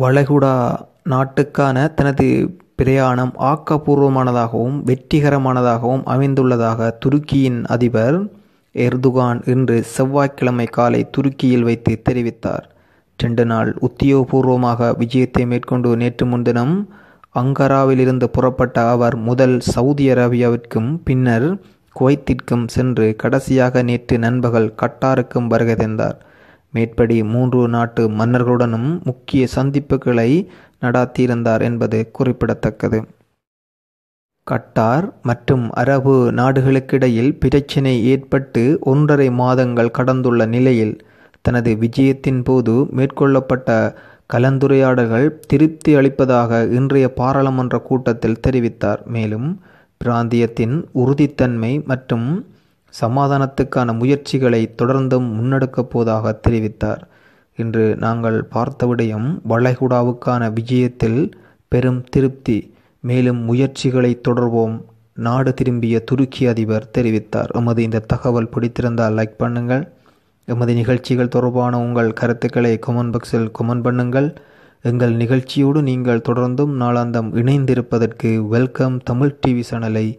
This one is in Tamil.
வளைகுடா நாட்டுக்கான தனது பிரயாணம் ஆக்கப்பூர்வமானதாகவும் வெற்றிகரமானதாகவும் அமைந்துள்ளதாக துருக்கியின் அதிபர் எர்துகான் இன்று செவ்வாய்க்கிழமை காலை துருக்கியில் வைத்து தெரிவித்தார். ரெண்டு நாள் உத்தியோகபூர்வமாக விஜயத்தை மேற்கொண்டு நேற்று முன்தினம் அங்கராவிலிருந்து புறப்பட்ட அவர் முதல் சவுதி அரேபியாவிற்கும் பின்னர் குவைத்திற்கும் சென்று கடைசியாக நேற்று நண்பகல் கட்டாருக்கும் வருகை தந்தார். மேற்படி மூன்று நாட்டு மன்னர்களுடனும் முக்கிய சந்திப்புகளை நடாத்தியிருந்தார் என்பது குறிப்பிடத்தக்கது. கட்டார் மற்றும் அரபு நாடுகளுக்கிடையில் பிரச்சினை ஏற்பட்டு ஒன்றரை மாதங்கள் கடந்துள்ள நிலையில் தனது விஜயத்தின் போது மேற்கொள்ளப்பட்ட கலந்துரையாடல்கள் திருப்தி அளிப்பதாக இன்றைய பாராளுமன்ற கூட்டத்தில் தெரிவித்தார். மேலும் பிராந்தியத்தின் உறுதித்தன்மை மற்றும் சமாதானத்துக்கான முயற்சிகளை தொடர்ந்தும் முன்னெடுக்கப் போவதாக தெரிவித்தார். இன்று நாங்கள் பார்த்த விடயம் வளைகுடாவுக்கான விஜயத்தில் பெரும் திருப்தி. மேலும் முயற்சிகளை தொடர்வோம். நாடு திரும்பிய துருக்கி அதிபர் தெரிவித்தார். எமது இந்த தகவல் பிடித்திருந்தால் லைக் பண்ணுங்கள். எமது நிகழ்ச்சிகள் தொடர்பான உங்கள் கருத்துக்களை கொமெண்ட் பாக்ஸில் கொமெண்ட் பண்ணுங்கள். எங்கள் நிகழ்ச்சியோடு நீங்கள் தொடர்ந்தும் நாளாந்தம் இணைந்திருப்பதற்கு வெல்கம் தமிழ் டிவி சேனலை